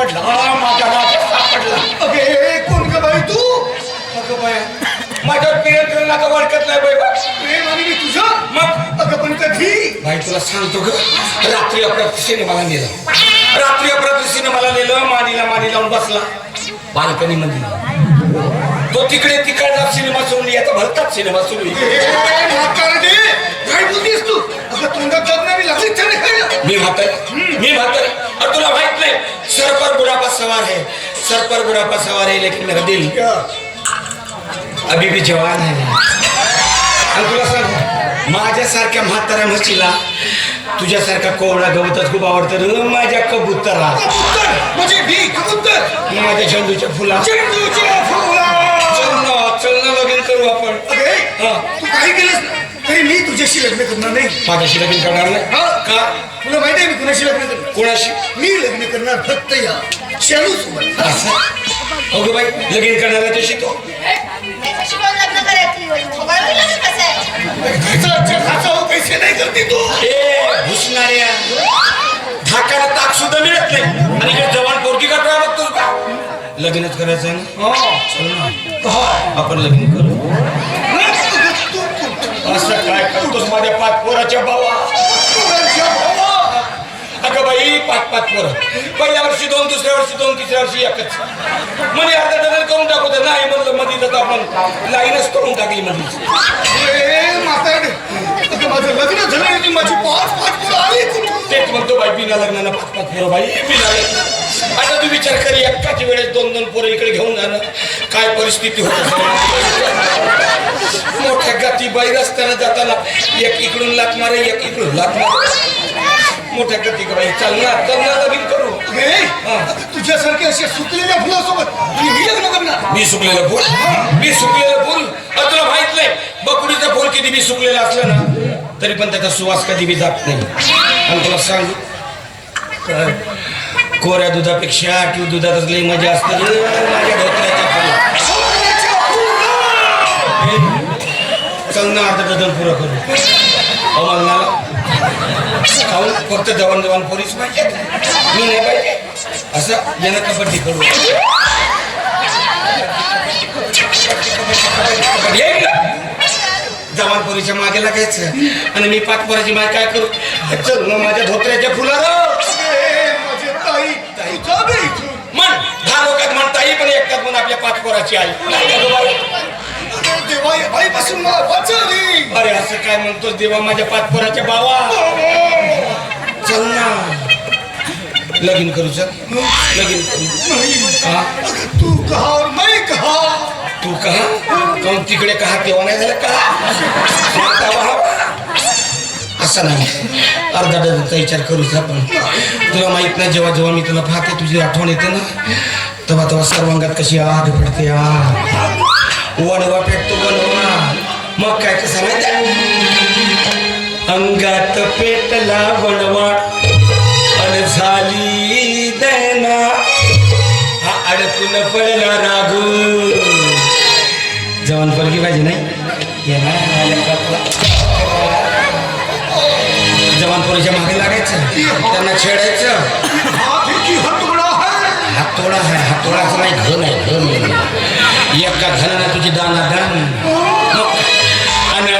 सापडला. माझ्या नावाचा सापडला. अगे कोण का बाई तू? अगं बाया माझ्यावर प्रेम करून नाका वळखत नाही बाई. प्रेम आणि मी तुझं. मग? अगं पण कधी भाई तुला सांगतो ग रात्री अपराध सिनेमाला नेलं. रात्री अपराध सिनेमाला नेलं माडीला माडी लावून बसला. बाल्कनी मध्ये तो तिकडे तिकडचा सिनेमा सोडून याचा भलताच सिनेमा खायला मी म्हातार. मी म्हातार. और तुला माहीत नाही सर पर बुढ़ापा सवार है सर पर बुढ़ापा सवार है लेकिन मेरा दिल अभी भी जवान है। आणि तुला सांग माझ्यासारख्या म्हाताऱ्या म्हशीला तुझ्यासारखा कोवळा गवतच खूप आवडतं रे माझ्या कबुतरा। कबूतर म्हणजे मी कबूतर? माझ्या झेंडूच्या फुला चेंडूच्या फुला चल ना चल ना लगीन करू आपण। अगे हा. तू काही केलंस? ना तरी मी तुझ्याशी लग्न करणार नाही. माझ्याशी लगीन करणार नाही? हा? का? तुला माहिती आहे मी कुणाशी लग्न करणार? कोणाशी? मी लग्न करणार फक्त या शालू सोबत असं बाई लगीन करणार आहे तो. कसं अच्छा खाचा हो पैसे नाही करते तू. ए धाकाला ताक सुद्धा मिळत नाही. आणि इकडे जवान पोरगी का काय बघतोस का? लग्नच करायचं आहे ना? चल ना. आपण लग्न करू. असं काय करतोस माझ्या पाच पोराच्या बाबा अगं बाई पाच पाच पोरं. पहिल्या वर्षी दोन दुसऱ्या वर्षी दोन तिसऱ्या वर्षी एकच. म्हणे अर्धा डझन करून टाकू दे नाही म्हणलं मध्ये तर आपण. लाईनच करून टाकली म्हणजे माझं लग्न झालं माझी पाच पाच तेच म्हणतो बाई बिना लग्नानं पाच पाच बाई बिना आता तू विचार कर एकाच वेळेस दोन दोन पोरं इकडे घेऊन जाणं. काय परिस्थिती होत? मोठ्या गाती बाई रस्त्यानं जाताना एक इकडून लात मारे एक इकडून लात मारे. मोठ्या गती बाई चाल ना चल ना लगीन करू. तुझ्यासारखे असे सुकलेल्या फुलासोबत मी लग्न करणार? मी सुकलेलं फुल. मी सुकलेलं फुल. तुला माहीत नाही बकुडीचं फुल किती बी सुकलेलं असलं ना तरी पण त्याचा सुवास कधी बी जात नाही. आणि तुला सांगू कोऱ्या दुधापेक्षा किंवा दुधातच लई मजा असते माझ्या ना अर्धा डझन पुरं करू. अमलनाला खाऊन फक्त जवान जवान पोरीच पाहिजे मी नाही पाहिजे. असं यानं कबड्डी करू? जवान पोरीच्या मागे लागायचं. आणि मी पाच पोराची माय काय करू? चल मग माझ्या धोत्र्याच्या फुलाला ताई ताई जा बे म्हण दहा लोकात म्हणता येईल पण एकटात म्हणून आपल्या पाच पोराची आई. नाही का गं बाई? अगं देवा या बाईपासून अरे असं काय म्हणतोस देवा माझ्या पाच पोराच्या बावा? चल ना. लगीन करू चल. लगीन करू. हा? अगं तू कहा और मैं कहा. तू कहा? काऊन तिकडे कहा? तेव्हा नाही झालं का असं नाही. अर्धा डझनचा विचार करूच आपण. तुला माहीत नाही जेव्हा जेव्हा मी तुला पाहते तुझी आठवण येते ना? तेव्हा तेव्हा सर्वांगात कशी आग पडते आग. वणवा पेटतो वणवा मग काय कसं माहिती अंगात पेटला वणवा. अन झाली दैना. हा अडकून पडला रागू जवान पोरगी पाहिजे नाही? जवान पोरीच्या मागे लागायचं. त्यांना छेडायचं. हातोडा आहे हातोडाचं नाही घन आहे घन एका ना तुझी दाना दान. मग आणि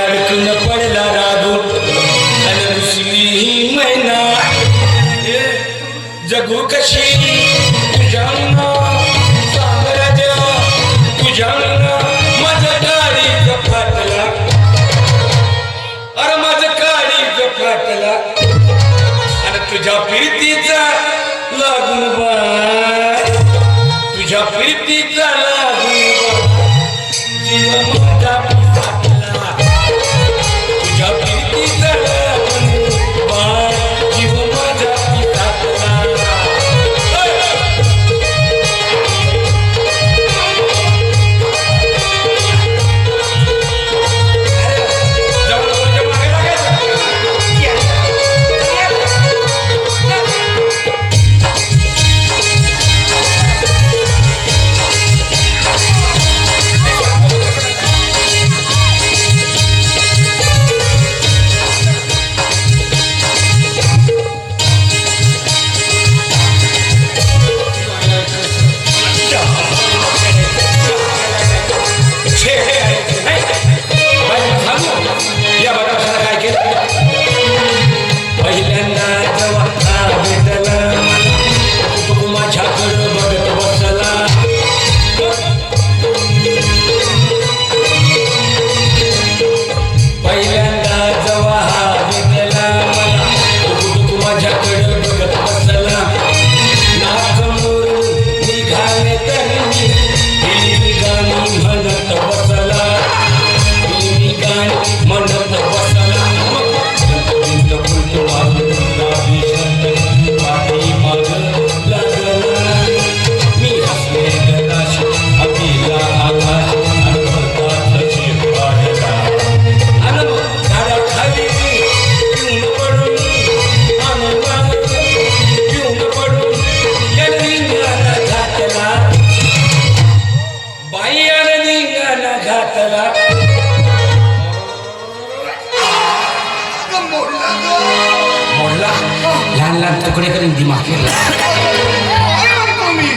मोडला तुकडे करून दिमाग केला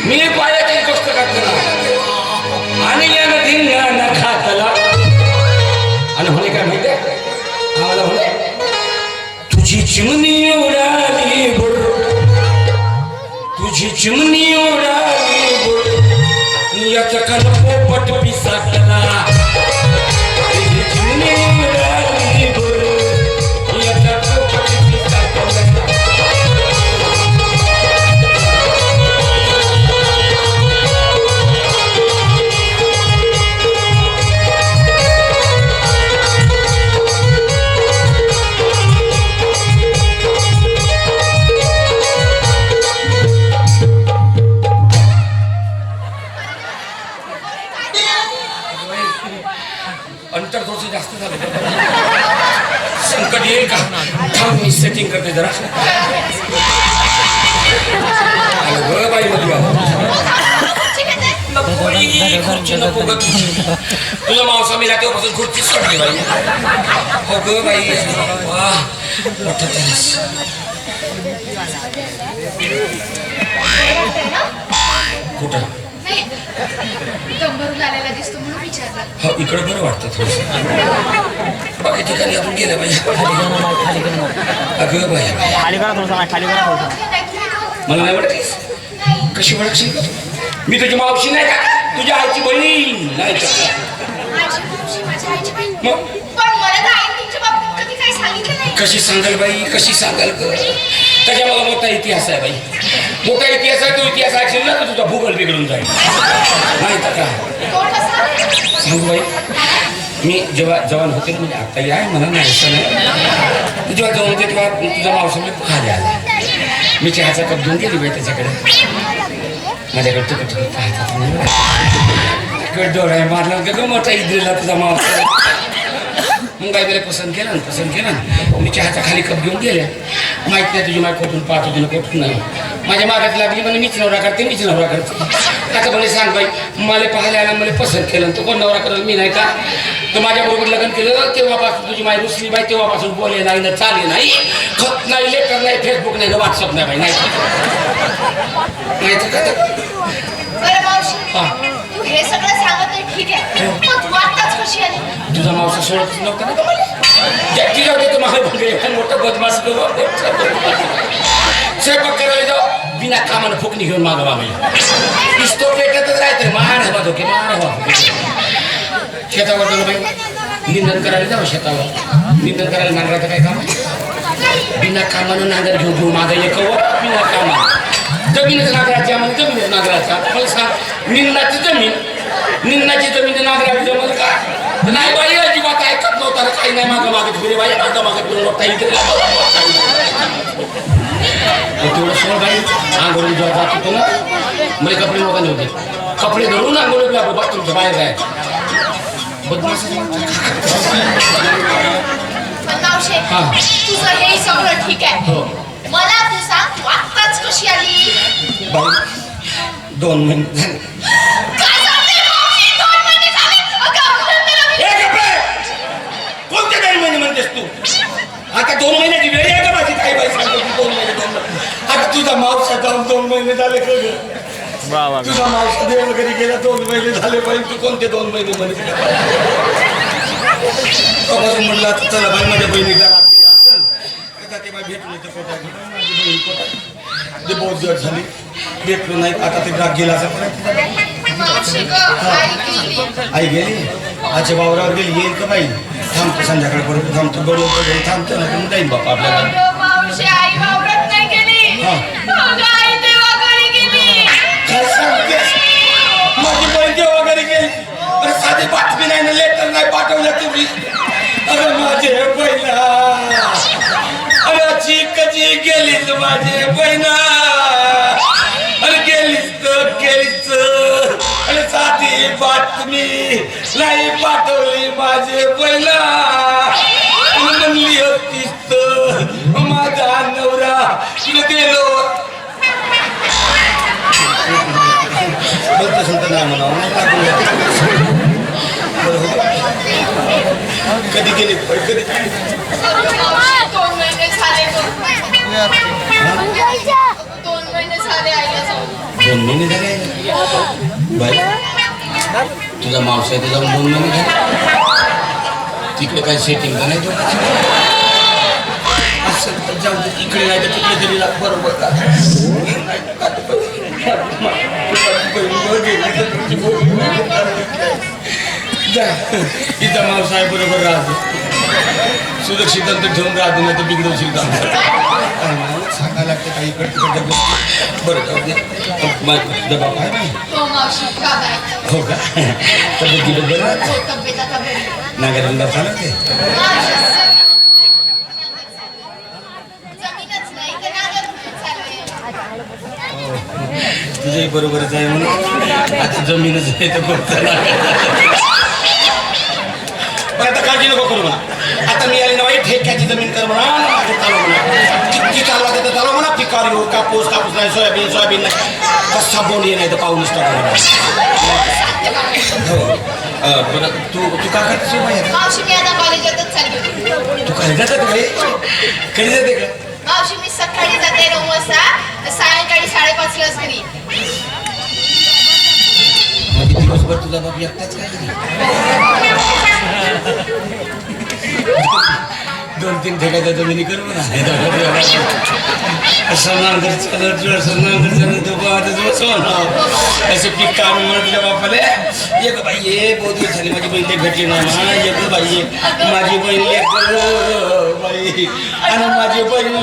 मी पायाची गोष्ट करतो. आणि या नदींना खातला आणि म्हणे काय माहिती आम्हाला म्हणे तुझी चिमणी उडाली बोल तुझी चिमणी उडाली बोल याच्या कान पोपट पिसाटला. तुझी. मावसा मी तेव्हापासून खुर्ची सोडली बाई हो ग बाई वा मोठा त्रास कुठं हो इकडं बरं वाटतं थोडंसं बाकी ठिकाणी आपण गेलं पाहिजे अगं बाई खाली करा थोडंसं खाली करा थोडंसं? मला नाही वाटतेस. कशी ओळखशील? मी तुझी मावशी नाही का तुझ्या आईची बहीण. नाही. मग? मला कशी सांगाल बाई? कशी सांगाल त्याच्या मला मोठा इतिहास आहे बाई. मोठा इतिहास आहे तो इतिहास ऐकशील ना तर तुझा भूगोल बिघडून जाईल. नाही तर सांगू बाई. मी जेव्हा जवान होते म्हणजे आताही आहे म्हणा नाही असं नाही. मी जेव्हा जवान होते तेव्हा तुझा मावसा खाली आला. मी चहाचा कप घेऊन गेली बाई त्याच्याकडे. माझ्याकडे तिकट तिकट पाहतात तिकट डोळा मारला का ग मोठा इद्रीला तुझा मावसा मग काय त्याला पसंत केलं ना पसंत केलं मी चहाचा खाली कप घेऊन गेल्या. माहीत नाही तुझी माय कुठून पाहत होती ना कुठून नाही. माझ्या मागात लागली म्हणजे मीच नवरा करते मीच नवरा करते. आता म्हणे सांग बाई मला पाहायला मला पसंत केलं तो कोण नवरा करेल मी नाही का? तर माझ्याबरोबर लग्न केलं तेव्हापासून तुझी माय रुसली बाई तेव्हापासून बोले नाही ना चाले नाही. खत नाही लेटर नाही फेसबुक नाही व्हॉट्सअप नाही बाई नाही. हा. तुझा मावसा सोडतच नव्हता ना म्हणजे मोठं बदमाश स्वयंपाक करायला जाऊ. बिना कामानं फुकणी घेऊन मागं मागायला पिस्तो पेटतच राहते मार हवा धोके मार हवा शेतावर गेलो बाई निंदन करायला जाऊ शेतावर. निंदन करायला नांगराचं काय काम बिना कामानं नांगर घेऊन घेऊन मागं एक बिना कामा जमीनच नांगराची आम्हाला जमीनच नांगराचा मला सांग निंदाची जमीन निंदाची जमीन नागराची जमल का? नाही बाई अजिबात ऐकत नव्हता रे, काही नाही मागं मागत फिरे बाई मागं मागत फिरून मोठा इथे तेवढं सोड बाई आंघोळी जेव्हा जात होतो ना. मला कपडे लोकांनी होते कपडे धरून आंघोळी आपलं बाथरूमच्या बाहेर जायचं. बदमाश हा. तुझं हे सगळं ठीक आहे. हो. मला तू सांग आत्ताच कशी आली? दोन महिने दोन महिन्याची वेळ आहे का माझी काही बाई सांगतो तू दोन महिने दोन महिने. आता तुझा मावसा जाऊन दोन महिने झाले का ग? वा वा तुझा मावसा देव घरी गेला दोन महिने झाले पाहिजे तू कोणते दोन महिने म्हणते तेव्हापासून म्हणलं आता चला बाई माझ्या बहिणीचा राग गेला असेल आता ते बाई भेटून येते पोटा घेऊन. माझी बहीण पोटात. ते बहुत दिवस झाले. भेटलो नाही आता ते राग गेला असेल. आई गेली? आजच्या वावरावर गेली येईल का बाई? थांबतो संध्याकाळपर्यंत थांबतो. बरोबर घरी थांबतो ना तुम्ही जाईन बापा आपल्याला. काय सांगतेस? माझी बहीण जेव्हा घरी गेली. अरे साधी बातमी नाही ना लेटर नाही पाठवलं तुम्ही अरे माझे बहिणा अरे चिकची गेलीच माझे बहिणा अरे गेलीच तर गेलीच अरे साधी बातमी. नाही पाठवली माझे बहिणा म्हणली होतीस तर. माझा नवरा गेलो. कधी गेली? कधी दोन महिने झाले ग दोन महिने झाले? बाई. तुझा मावसा आहे तुझा दोन महिने झाले. तिकडे काही सेटिंग तर नाही तर जाऊ दे इकडे नाही तर तिकडे तरी बरोबर का? का इथं मावसा आहे बरोबर राहतो सुरक्षित अंतर ठेवून राहतो नाही तर बिघडवशील काम सांगायला लागतं काही इकडे गोष्टी. बरं मग दबाव आहे हो का बाय हो का? तब्येत बरं? हो नागरिकांना चालत आहे चालू तुझंही बरोबरच आहे म्हणून. आता जमीनच आहे तर खूप पण आता काळजी नको करू म्हणा. आता मी आली ना बाई ठेक्याची जमीन कर म्हणा चालव म्हणा. किती चालवा तर चालव म्हणा पिकार येऊ कापूस कापूस नाही सोयाबीन सोयाबीन नाही. कसा बोंड नाही तर हो. अं, बरं तू तू का हो आता? मावशी मी आता कॉलेजातच चालली. होती तू कधी जाते बाई? कधी जाते का? मावशी मी सकाळी जाते नऊ वाजता सायंकाळी साडेपाचलाच घरी. म्हणजे दिवसभर तुझा बाप एकटाच काय? दोन तीन ठेकाच्या जमिनी कर म्हणा सन्मान कर चालत तुला सन्मान असं पीक काम म्हणून बापाले एक बाई ये बहुत दिवस झाली माझी बहीण भेटली ना म्हणा. एक बाई माझी बहीण बाई आणि माझी बहीण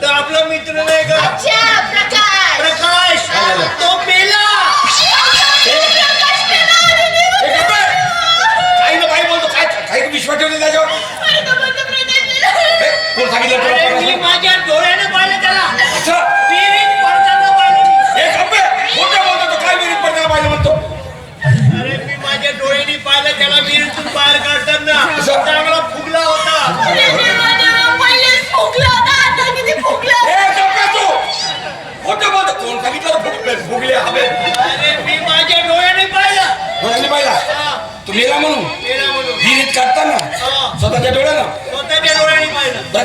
तो आपला मित्र नाही का?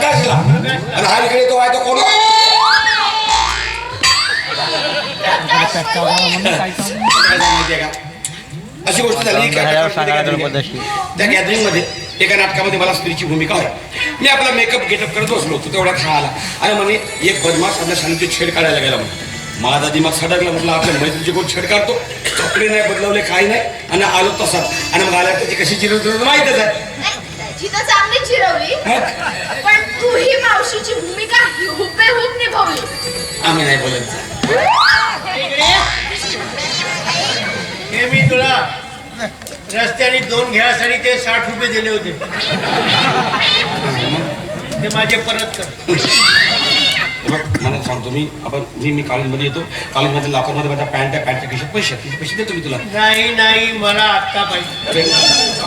प्रकाशला आणि हा इकडे तो आहे तो कोण? अशी गोष्ट झाली. त्या गॅदरिंगमध्ये एका नाटकामध्ये. मला स्त्रीची भूमिका होती मी आपला मेकअप गेटअप करत बसलो होतो तेवढ्यात हा आला आणि म्हणे एक बदमाश आपल्या शांतीची छेड काढायला गेला म्हणे. माझा दिमाग सडकला म्हटलं आपल्या मैत्रीचे कोण छेड काढतो? कपडे नाही बदलवले काही नाही. आणि आलो तसाच. आणि मग आल्या त्याची कशी चिरवत होती माहीतच आहे. तर चांगली चिरवली पण तू ही मावशीची भूमिका हुबेहूब निभावली. आम्ही नाही बोलत. हे मी तुला रस्त्याने दोन घ्यासाठी ते साठ रुपये दिले होते. ते माझे परत कर. बघ मला सांगतो मी आपण मी मी कॉलेजमध्ये येतो. कॉलेजमध्ये लॉकरमध्ये माझ्या पॅन्ट आहे पॅन्टच्या खिशात पैसे पैसे देतो मी तुला. नाही नाही मला आत्ता पाहिजे.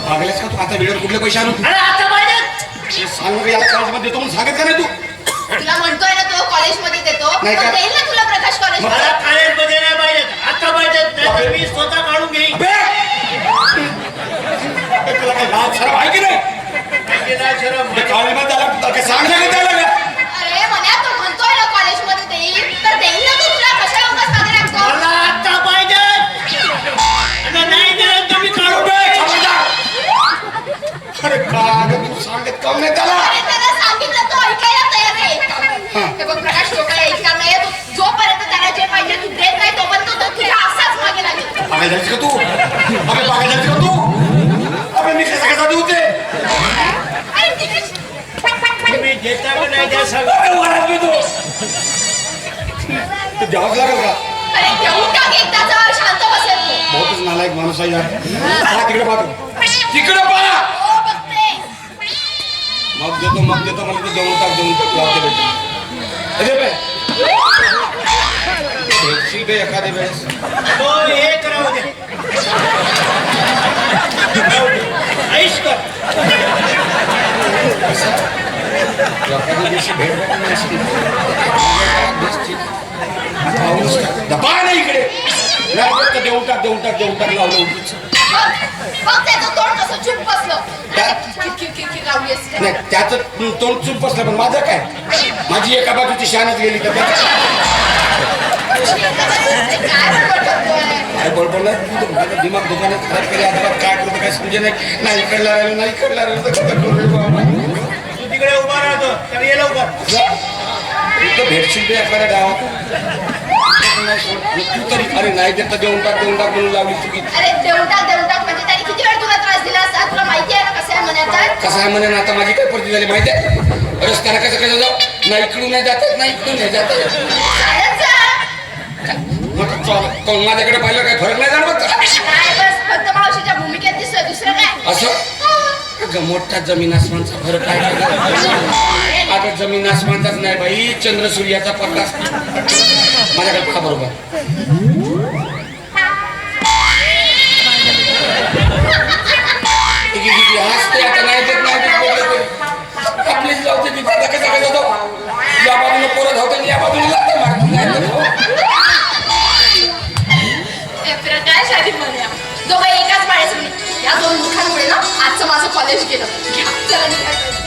पागलास का तू? आता वेळेवर कुठले पैसे आणू? अरे आता पाहिजे. सांग बघ, या कॉलेजमध्ये देतो म्हणून सांगत का नाही तू? तुला म्हणतोय ना तो कॉलेजमध्ये देतो. नाही का? तो देईल ना तुला प्रकाश मला कॉलेजमध्ये नाही पाहिजे. आता पाहिजे. मी स्वतः काढून घेईन. तुला काय लाज शरम आहे की नाही? ना शरम. ते कॉलेजमध्ये आला तुला काय सांग नाही त्याला सांगत काऊन नाही त्याला? अरे त्याला सांगितलं तो ऐकायला तयार नाही हे बघ प्रकाश तो काय ऐकणार नाही तू जोपर्यंत त्याला जे पाहिजे तू देत नाही तोपर्यंत तो तुझ्या असाच मागे लागेल. का तू? अबे झालीस का तू? अबे मी कसा कसा देऊ ते? अरे तिकडे. देता नाही द्या सांगा अबे, वरात मी तू. तू द्यावंच लागेल का? अरे घेऊन टाक एकदाचा शांत बसेल तू बहुतच नालायक माणूस आहे यार. हा तिकडे पाहतो. तिकडे पहा. मग देतो मग देतो मला ते देऊन टाक देऊन टाक लावते बेटा. अरे भेटशील बे एखाद्या वेळेस? तो एक राहू दे राहू दे. ऐश कर. एखाद्या दिवशी भेट. दबा इकडे. नाही तर देऊन टाक देऊन टाक देऊन टाक लावलं. बघ त्याचं तोंड कसं चुप बसलं काय? किर किर किर किर लावलीस काय? नाही त्याचं तोंड चूप बसलं पण माझं काय माझी एका बाजूची शानच गेली तर काय बडबड नाही तू माझं दिमाग दुकानात खराब केले अजिबात काय करतो काय समजे नाही नाही इकडला राहिलो नाही इकडला राहिलो तर कसं करू रे बाबा? तू तिकडे उभा राहतो तर ये लवकर भेटशील बे एखाद्या गावात तू तरी अरे नाही देत देऊन टाक देऊन टाक म्हणून लावली चुकी. अरे देऊन टाक देऊन टाक म्हणजे त्याने किती वेळ तुला त्रास दिला असता तुला माहिती आहे ना कसं आहे म्हणायचं? कसं आहे म्हणे आता माझी काय परिस्थिती झाली माहिती आहे? रस्त्याला कसं कसं जाऊ? नाही इकडून नाही जात नाही इकडून नाही जात माझ्याकडे पाहिलं काय? फरक नाही जाणवत? फक्त मावशीच्या भूमिकेत दिसतोय दुसरं काय? असं? मोठा जमीन आसमानचा फरक आहे? अगं जमीन आसमानचाच नाही बाई चंद्र सूर्याचा पत्ता माझ्याकडे पहा बरोबर. हसते आता नाही देत नाही आपलीच लावते ती दादा कसा कसा या बाजूने पोरं धावतात या बाजूने लागते नाही एकाच पाण्याचं या दोन मुखांमुळे ना आजचं माझं कॉलेज गेलं. घ्या, चला निघा.